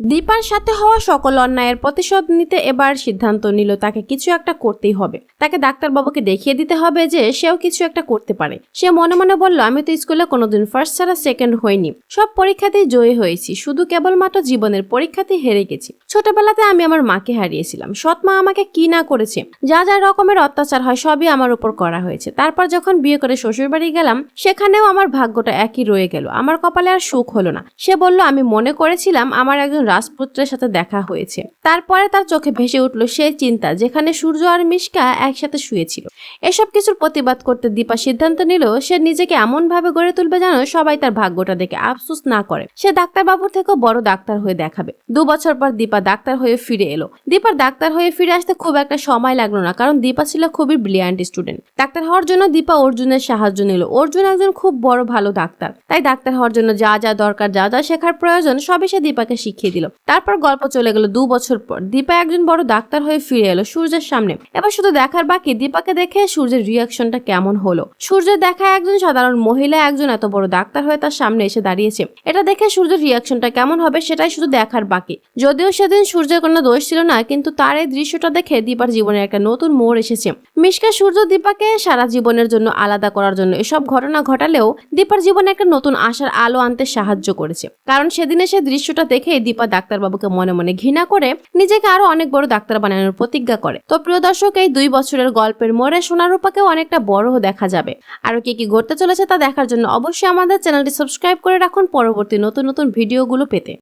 দীপার সাথে হওয়া সকল অন্যায়ের প্রতিশোধ নিতে এবার সিদ্ধান্ত নিল তাকে কিছু একটা করতেই হবে। তাকে ডাক্তারবাবুকে দেখিয়ে দিতে হবে যে সেও কিছু একটা করতে পারে। সে মনে মনে বলল, আমি তো স্কুলে কোনোদিন ফার্স্ট ছাড়া সেকেন্ড হইনি। সব পরীক্ষাতেই জয়ী হয়েছি। শুধু কেবলমাত্র জীবনের পরীক্ষাতেই হেরে গেছি। ছোটবেলাতে আমি আমার মাকে হারিয়েছিলাম। সৎ মা আমাকে কি না করেছে? যা যা রকমের অত্যাচার হয়, সবই আমার উপর করা হয়েছে। তারপর যখন বিয়ে করে শ্বশুরবাড়ি গেলাম, সেখানেও আমার ভাগ্যটা একই রয়ে গেল। আমার কপালে আর সুখ হলো না। সে বলল, আমি মনে করেছিলাম, আমার একজন রাজপুত্রের সাথে দেখা হয়েছে। তারপরে তার চোখে ভেসে উঠল সেই চিন্তা যেখানে সূর্য আর মিশকা একসাথে শুয়েছিল। এসব কিছুর প্রতিবাদ করতে দীপা সিদ্ধান্ত নিল, সে নিজেকে এমন ভাবে গড়ে তুলবে যেন সবাই তার ভাগ্যটা দেখে আফসোস না করে। সে ডাক্তারবাবুর থেকেও বড় ডাক্তার হয়ে দেখাবে। দু বছর পর দীপা ডাক্তার হয়ে ফিরে এলো। দীপার ডাক্তার হয়ে ফিরে আসতে খুব একটা সময় লাগল না, কারণ দীপা ছিল খুবই ব্রিলিয়ান্ট স্টুডেন্ট ডাক্তার হওয়ার জন্য দীপা অর্জুনের সাহায্য নিল। অর্জুন একজন খুব বড় ভালো ডাক্তার। তাই ডাক্তার হওয়ার জন্য যা যা দরকার, যা যা শেখার প্রয়োজন, সবই সে দীপাকে শিখিয়ে দিল। তারপর গল্প চলে গেল দু বছর পর। দীপা একজন বড় ডাক্তার হয়ে ফিরে এলো সূর্যের সামনে। এবার শুধু দেখার বাকি, দীপাকে দেখে সূর্যের রিয়াকশনটা কেমন হলো? সূর্যের দেখা একজন সাধারণ মহিলা, একজন এত বড় ডাক্তার হয়ে তার সামনে এসে দাঁড়িয়েছে। এটা দেখে সূর্যের রিয়াকশনটা কেমন হবে সেটাই শুধু দেখার বাকি। যদিও সেদিন সূর্যের কোনো দোষ ছিল না, কিন্তু তার এই দৃশ্যটা দেখে দীপার জীবনে একটা নতুন মোড় এসেছে। মিশকা সূর্য দীপাকে সারা জীবনের জন্য আলাদা করার জন্য এসব ঘটনা ঘটালেও দীপার জীবনে একটা নতুন আশার আলো আনতে সাহায্য করেছে। কারণ সেদিনে সে দৃশ্যটা দেখে দীপা ডাক্তারবাবুকে মনে মনে ঘৃণা করে, নিজেকে আরও অনেক বড় ডাক্তার বানানোর প্রতিজ্ঞা করে। তো প্রিয় দর্শক, এই দুই বছরের গল্পের মোড়ে সোনারূপাকেও অনেকটা বড় দেখা যাবে। আরও কি কি ঘটতে চলেছে তা দেখার জন্য অবশ্যই আমাদের চ্যানেলটি সাবস্ক্রাইব করে রাখুন পরবর্তী নতুন নতুন ভিডিওগুলো পেতে।